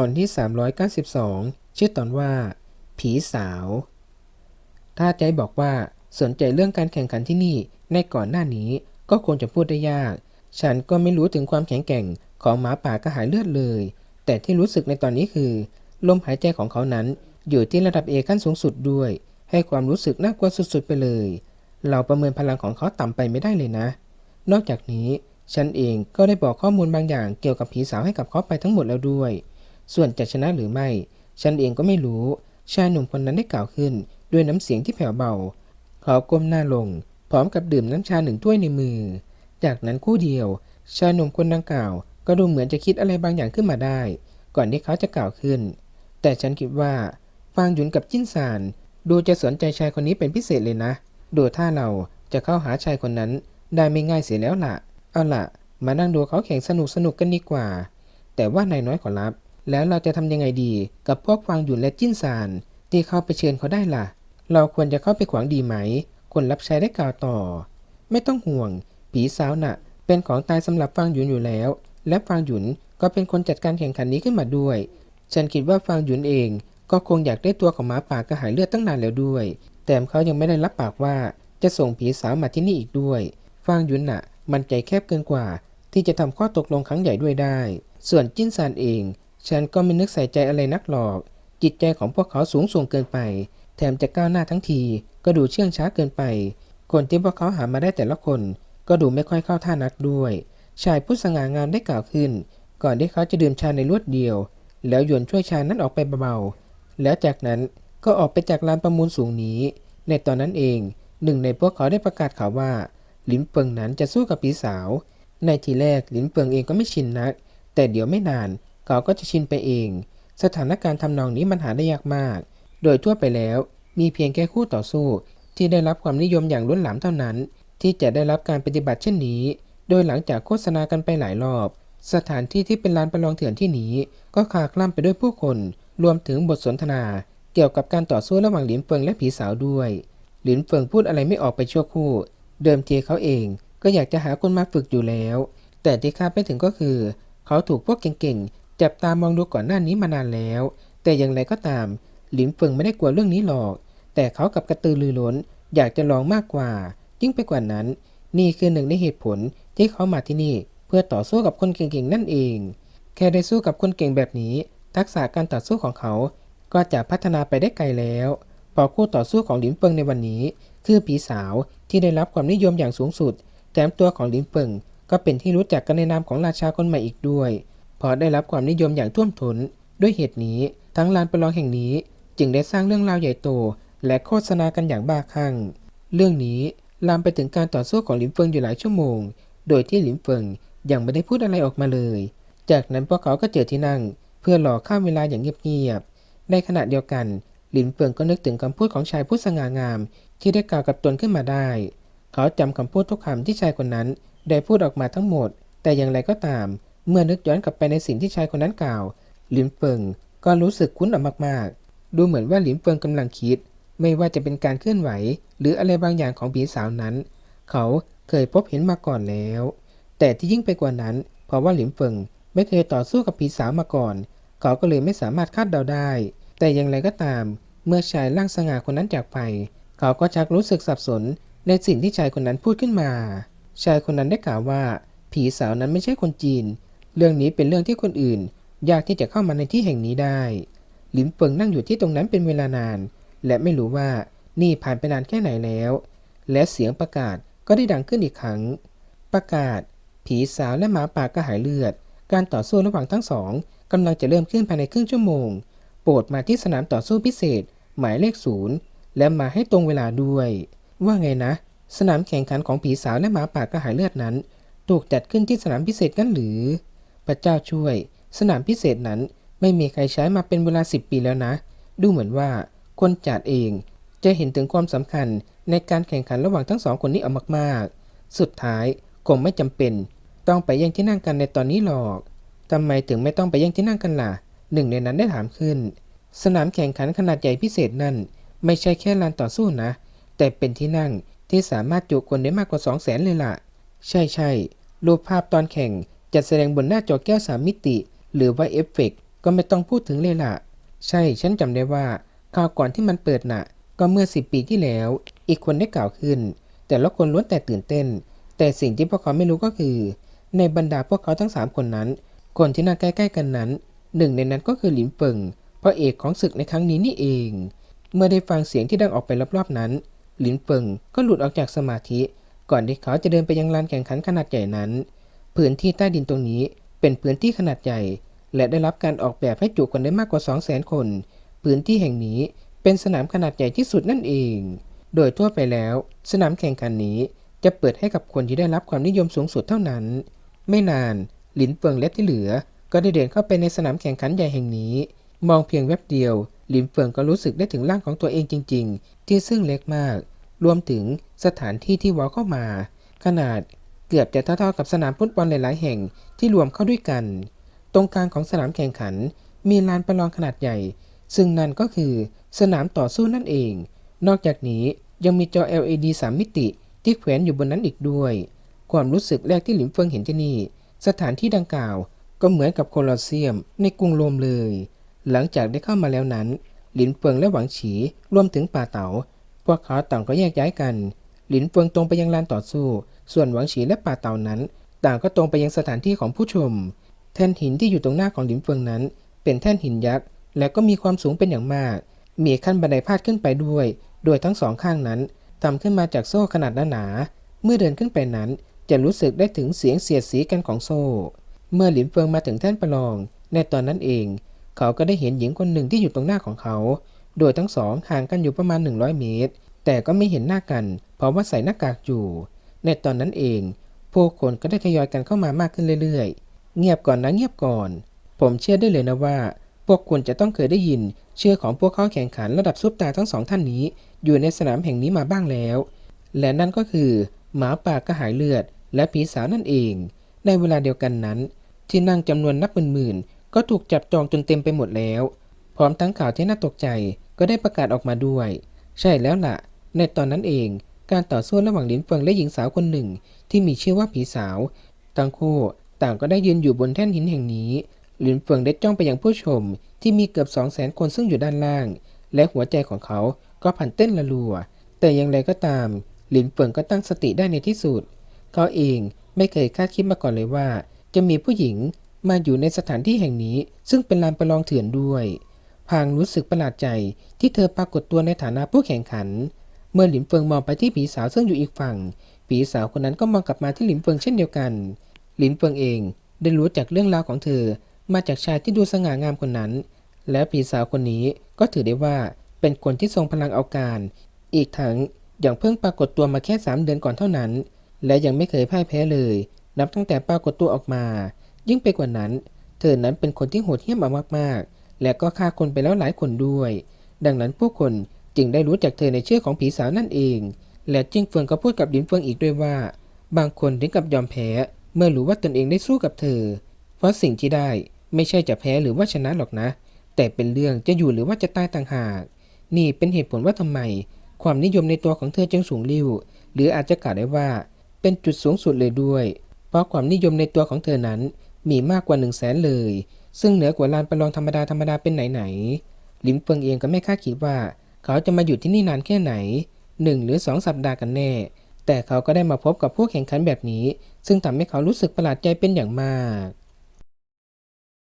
อนที่ 392 ชื่อตอนว่า ผีสาวถ้าใจบอกว่าสนใจเรื่องการแข่งขันที่นี่ในก่อนหน้านี้ก็คงจะพูดได้ยาก ฉันก็ไม่รู้ถึงความแข็งแกร่งของหมาป่ากระหายเลือดเลย แต่ที่รู้สึกในตอนนี้คือ ลมหายใจของเขานั้นอยู่ที่ระดับเอขั้นสูงสุดด้วย ให้ความรู้สึกน่ากลัวสุดๆไปเลย เราประเมินพลังของเขาต่ำไปไม่ได้เลยนะ นอกจากนี้ฉันเองก็ได้บอกข้อมูลบางอย่างเกี่ยวกับผีสาวให้กับเขาไปทั้งหมดแล้วด้วย ส่วนจะชนะหรือไม่ ฉันเองก็ไม่รู้ ชายหนุ่มคนนั้นได้กล่าวขึ้น ด้วยน้ำเสียงที่แผ่วเบา เขาก้มหน้าลง พร้อมกับดื่มน้ำชาหนึ่งถ้วยในมือ จากนั้นคู่เดียว ชายหนุ่มคนดังกล่าว ก็ดูเหมือนจะคิดอะไรบางอย่างขึ้นมาได้ ก่อนที่เขาจะกล่าวขึ้น แต่ฉันคิดว่าฟางหยุนกับจิ้นซานดูจะสนใจชายคนนี้เป็นพิเศษเลยนะ ดูถ้าเราจะเข้าหาชายคนนั้น ได้ไม่ง่ายเสียแล้วล่ะ เอาล่ะ มานั่งดูเขาแข่งสนุกสนุกกันดีกว่า แต่ว่านายน้อยขอรับ แล้วเราจะทำยังไงดีกับพวกฟางหยุนและจิ้นซานที่เข้าไปเชิญเขาได้ล่ะ เราควรจะเข้าไปขวางดีไหม คนรับใช้ได้กล่าวต่อ ไม่ต้องห่วง ผีสาวน่ะ เป็นของตายสำหรับฟางหยุนอยู่แล้ว และฟางหยุนก็เป็นคนจัดการแข่งขันนี้ขึ้นมาด้วย ฉันคิดว่าฟางหยุนเองก็คงอยากได้ตัวของหมาป่ากระหายเลือดตั้งนานแล้วด้วย แต่เขายังไม่ได้รับปากว่าจะส่งผีสาวมาที่นี่อีกด้วย ฟางหยุนน่ะ มันใจแคบเกินกว่า ที่จะทำข้อตกลงครั้งใหญ่ด้วยได้ ส่วนจิ้นซานเอง ฉันก็ไม่นึกใส่ใจอะไรนักหรอก จิตใจของพวกเขาสูงส่งเกินไป แถมจะก้าวหน้าทั้งที ก็ดูเชื่องช้าเกินไป คนที่พวกเขาหามาได้แต่ละคน ก็ดูไม่ค่อยเข้าท่านักด้วย ชายผู้สง่างามได้กล่าวขึ้น ก่อนที่เขาจะดื่มชาในรวดเดียว แล้วโยนช่วยชานั้นออกไปเบาๆ แล้วจากนั้นก็ออกไปจากลานประมูลสูงนี้ ในตอนนั้นเองหนึ่งในพวกเขาได้ประกาศข่าวว่า หลินเฟิงนั้นจะสู้กับปีสาว ในทีแรกหลินเฟิงเองก็ไม่ชินนัก แต่เดี๋ยวไม่นาน เขาก็จะชินไปเอง สถานการณ์ทำนองนี้มันหาได้ยากมาก โดยทั่วไปแล้ว มีเพียงแค่คู่ต่อสู้ ที่ได้รับความนิยมอย่างล้นหลามเท่านั้น ที่จะได้รับการปฏิบัติเช่นนี้ โดยหลังจากโฆษณากันไปหลายรอบ สถานที่ที่เป็นลานประลองเถื่อนที่นี้ ก็คลาคล่ำไปด้วยผู้คน รวมถึงบทสนทนา เกี่ยวกับการต่อสู้ระหว่างหลินเฟิงและผีสาวด้วยหลินเฟิงพูดอะไรไม่ออกไปชั่วคู่ เดิมทีเขาเองก็อยากจะหาคนมาฝึกอยู่แล้ว แต่ที่คาดไม่ถึงก็คือ เขาถูกพวกเก่ง จับตามองดูก่อนหน้านี้มานานแล้ว แต่อย่างไรก็ตาม หลินเฟิงไม่ได้กลัวเรื่องนี้หรอก แต่เขากับกระตือรือร้น อยากจะลองมากกว่า ยิ่งไปกว่านั้น นี่คือหนึ่งในเหตุผลที่เขามาที่นี่ เพื่อต่อสู้กับคนเก่งๆนั่นเอง แค่ได้สู้กับคนเก่งแบบนี้ ทักษะการต่อสู้ของเขา ก็จะพัฒนาไปได้ไกลแล้วพอคู่ต่อสู้ของหลินเฟิงในวันนี้ คือผีสาวที่ได้รับความนิยมอย่างสูงสุดแถมตัวของหลินเฟิงก็เป็นที่รู้จักกันในนามของราชาคนใหม่อีกด้วย พอได้รับความนิยมอย่างท่วมท้น ด้วยเหตุนี้ทั้งลานประลองแห่งนี้ จึงได้สร้างเรื่องราวใหญ่โต และโฆษณากันอย่างบ้าคลั่ง เรื่องนี้ลามไปถึงการต่อสู้ของหลินเฟิงอยู่หลายชั่วโมง โดยที่หลินเฟิงยังไม่ได้พูดอะไรออกมาเลย จากนั้นพวกเขาก็เจอที่นั่ง เพื่อรอข้ามเวลาอย่างเงียบๆ ในขณะเดียวกันหลินเฟิงก็นึกถึงคำพูดของชายผู้สง่างาม ที่ได้กล่าวกับตนขึ้นมาได้ เขาจำคำพูดทุกคำที่ชายคนนั้นได้พูดออกมาทั้งหมด แต่อย่างไรก็ตาม เมื่อนึกย้อนกลับไปในสิ่งที่ชายคนนั้นกล่าว หลินเฟิงก็รู้สึกคุ้นออกมากๆ ดูเหมือนว่าหลินเฟิงกำลังคิด ไม่ว่าจะเป็นการเคลื่อนไหว หรืออะไรบางอย่างของผีสาวนั้น เขาเคยพบเห็นมาก่อนแล้ว แต่ที่ยิ่งไปกว่านั้น เพราะว่าหลินเฟิงไม่เคยต่อสู้กับผีสาวมาก่อน เขาก็เลยไม่สามารถคาดเดาได้ แต่อย่างไรก็ตาม เมื่อชายร่างสง่าคนนั้นจากไป เขาก็ชักรู้สึกสับสนในสิ่งที่ชายคนนั้นพูดขึ้นมา ชายคนนั้นได้กล่าวว่า ผีสาวนั้นไม่ใช่คนจีน เรื่องนี้เป็นเรื่องที่คนอื่น ยากที่จะเข้ามาในที่แห่งนี้ได้หลินเฟิงนั่งอยู่ที่ตรงนั้นเป็นเวลานาน และไม่รู้ว่านี่ผ่านไปนานแค่ไหนแล้ว และเสียงประกาศก็ได้ดังขึ้นอีกครั้ง ประกาศ ผีสาวและหมาป่ากระหายเลือด การต่อสู้ระหว่างทั้งสองกำลังจะเริ่มขึ้นภายในครึ่งชั่วโมง โปรดมาที่สนามต่อสู้พิเศษ หมายเลขศูนย์และมาให้ตรงเวลาด้วย ว่าไงนะ สนามแข่งขันของผีสาวและหมาป่ากระหายเลือดนั้น ถูกจัดขึ้นที่สนามพิเศษกันหรือ พระเจ้าช่วย สนามพิเศษนั้นไม่มีใครใช้มาเป็นเวลาสิบปีแล้วนะ ดูเหมือนว่าคนจัดเองจะเห็นถึงความสำคัญในการแข่งขันระหว่างทั้งสองคนนี้เอามากๆ สุดท้ายคงไม่จำเป็น ต้องไปแย่งที่นั่งกันในตอนนี้หรอกทำไมถึงไม่ต้องไปแย่งที่นั่งกันล่ะ หนึ่งในนั้นได้ถามขึ้น สนามแข่งขันขนาดใหญ่พิเศษนั่น ไม่ใช่แค่ลานต่อสู้นะ แต่เป็นที่นั่งที่สามารถจุคนได้มากกว่า 2 0 0แสนเลยล่ะ ใช่ใช่รูปภาพตอนแข่ง จัดแสดงบนหน้าจอแก้วสามมิติ หรือว่าเอฟเฟกต์ก็ไม่ต้องพูดถึงเลยล่ะใช่ฉันจำได้ว่าคราวก่อนที่มันเปิดน่ะ ก็เมื่อสิบปีที่แล้ว อีกคนได้กล่าวขึ้น แต่ละคนล้วนแต่ตื่นเต้น แต่สิ่งที่พวกเขาไม่รู้ก็คือ ในบรรดาพวกเขาทั้งสามคนนั้น คนที่นั่งใกล้ๆกันนั้น หนึ่งในนั้นก็คือหลินเฟิงพระเอกของศึกในครั้งนี้นี่เอง เมื่อได้ฟังเสียงที่ดังออกไปรอบๆนั้น หลินเฟิงก็หลุดออกจากสมาธิ ก่อนที่เขาจะเดินไปยังลานแข่งขันขนาดใหญ่นั้น พื้นที่ใต้ดินตรงนี้เป็นพื้นที่ขนาดใหญ่ และได้รับการออกแบบให้จุคนได้มากกว่า 2 0 0 0 0 0 คน พื้นที่แห่งนี้เป็นสนามขนาดใหญ่ที่สุดนั่นเอง โดยทั่วไปแล้ว สนามแข่งขันนี้จะเปิดให้กับคนที่ได้รับความนิยมสูงสุดเท่านั้น ไม่นานหลินเฟิงและที่เหลือ ก็ได้เดินเข้าไปในสนามแข่งขันใหญ่แห่งนี้ มองเพียงแวบเดียว หลินเฟิงก็รู้สึกได้ถึงร่างของตัวเองจริง ๆ ที่ซึ่งเล็กมาก รวมถึงสถานที่ที่วอลเข้ามา ขนาด เกือบจะเท่าๆกับสนามฟุตบอลหลายๆ แห่งที่รวมเข้าด้วยกัน ตรงกลางของสนามแข่งขัน มีลานประลองขนาดใหญ่ ซึ่งนั่นก็คือสนามต่อสู้นั่นเอง นอกจากนี้ยังมีจอ LED 3 มิติที่แขวนอยู่บนนั้นอีกด้วย ความรู้สึกแรกที่หลินเฟิงเห็นที่นี่ สถานที่ดังกล่าวก็เหมือนกับโคลอสเซียมในกรุงโรมเลย หลังจากได้เข้ามาแล้วนั้น หลินเฟิงและหวังฉีรวมถึงป่าเต๋าพวกเขาต่างก็แยกย้ายกัน หลินเฟิงตรงไปยังลานต่อสู้ ส่วนหวังฉีและป่าเต๋านั้น ต่างก็ตรงไปยังสถานที่ของผู้ชม แท่นหินที่อยู่ตรงหน้าของหลินเฟิงนั้น เป็นแท่นหินยักษ์ และก็มีความสูงเป็นอย่างมาก มีขั้นบันไดพาดขึ้นไปด้วย โดยทั้งสองข้างนั้นทำขึ้นมาจากโซ่ขนาดหนาๆเมื่อเดินขึ้นไปนั้นจะรู้สึกได้ถึงเสียงเสียดสีกันของโซ่ เมื่อหลินเฟิงมาถึงแท่นประลอง ในตอนนั้นเอง เขาก็ได้เห็นหญิงคนหนึ่งที่อยู่ตรงหน้าของเขา โดยทั้งสองห่างกันอยู่ประมาณ 100 เมตร แต่ก็ไม่เห็นหน้ากัน เพราะว่าใส่หน้ากากอยู่ ในตอนนั้นเอง ผู้คนก็ได้ทยอยกันเข้ามามากขึ้นเรื่อยๆ เงียบก่อนนะเงียบก่อน ผมเชื่อได้เลยนะว่า พวกคุณจะต้องเคยได้ยิน ชื่อของพวกเขาแข่งขันระดับซุปตาทั้งสองท่านนี้ อยู่ในสนามแห่งนี้มาบ้างแล้ว และนั่นก็คือ หมาป่ากระหายเลือด และผีสาวนั่นเอง ในเวลาเดียวกันนั้น ที่นั่งจำนวนนับหมื่นๆก็ถูกจับจองจนเต็มไปหมดแล้ว พร้อมทั้งข่าวที่น่าตกใจก็ได้ประกาศออกมาด้วย ใช่แล้วล่ะ ในตอนนั้นเอง การต่อสู้ระหว่างหลินเฟิงและหญิงสาวคนหนึ่ง ที่มีชื่อว่าผีสาวทั้งคู่ต่างก็ได้ยืนอยู่บนแท่นหินแห่งนี้ หลินเฟิงได้จ้องไปยังผู้ชม ที่มีเกือบสองแสนคนซึ่งอยู่ด้านล่าง และหัวใจของเขาก็พันเต้นละรัว แต่อย่างไรก็ตาม หลินเฟิงก็ตั้งสติได้ในที่สุด เขาเองไม่เคยคาดคิดมาก่อนเลยว่า จะมีผู้หญิงมาอยู่ในสถานที่แห่งนี้ ซึ่งเป็นลานประลองเถื่อนด้วย พางรู้สึกประหลาดใจที่เธอปรากฏตัวในฐานะผู้แข่งขัน เมื่อหลินเฟิงมองไปที่ผีสาวซึ่งอยู่อีกฝั่ง ผีสาวคนนั้นก็มองกลับมาที่หลินเฟิงเช่นเดียวกัน หลินเฟิงเองได้รู้จากเรื่องราวของเธอ มาจากชายที่ดูสง่างามคนนั้น และผีสาวคนนี้ก็ถือได้ว่าเป็นคนที่ทรงพลังเอาการ อีกทั้งยังเพิ่งปรากฏตัวมาแค่สามเดือนก่อนเท่านั้น และยังไม่เคยพ่ายแพ้เลย นับตั้งแต่ปรากฏตัวออกมา ยิ่งไปกว่านั้น เธอนั้นเป็นคนที่โหดเหี้ยมมากๆ และก็ฆ่าคนไปแล้วหลายคนด้วย ดังนั้นพวกคน จึงได้รู้จักเธอในชื่อของผีสาวนั่นเอง และจิ้งเฟิงก็พูดกับหลินเฟิงอีกด้วยว่า บางคนถึงกับยอมแพ้ เมื่อรู้ว่าตนเองได้สู้กับเธอ เพราะสิ่งที่ได้ไม่ใช่จะแพ้หรือว่าชนะหรอกนะ แต่เป็นเรื่องจะอยู่หรือว่าจะตายต่างหาก นี่เป็นเหตุผลว่าทำไม ความนิยมในตัวของเธอจึงสูงลิ่วหรืออาจจะกล่าวได้ว่าเป็นจุดสูงสุดเลยด้วย เพราะความนิยมในตัวของเธอนั้นมีมากกว่าหนึ่งแสนเลย ซึ่งเหนือกว่าลานประลองธรรมดาธรรมดาเป็นไหนๆหลิมเฟิงเองก็ไม่คาดคิดว่า เขาจะมาอยู่ที่นี่นานแค่ไหนหนึ่งหรือสองสัปดาห์กันแน่ แต่เขาก็ได้มาพบกับผู้แข่งขันแบบนี้ ซึ่งทำให้เขารู้สึกประหลาดใจเป็นอย่างมาก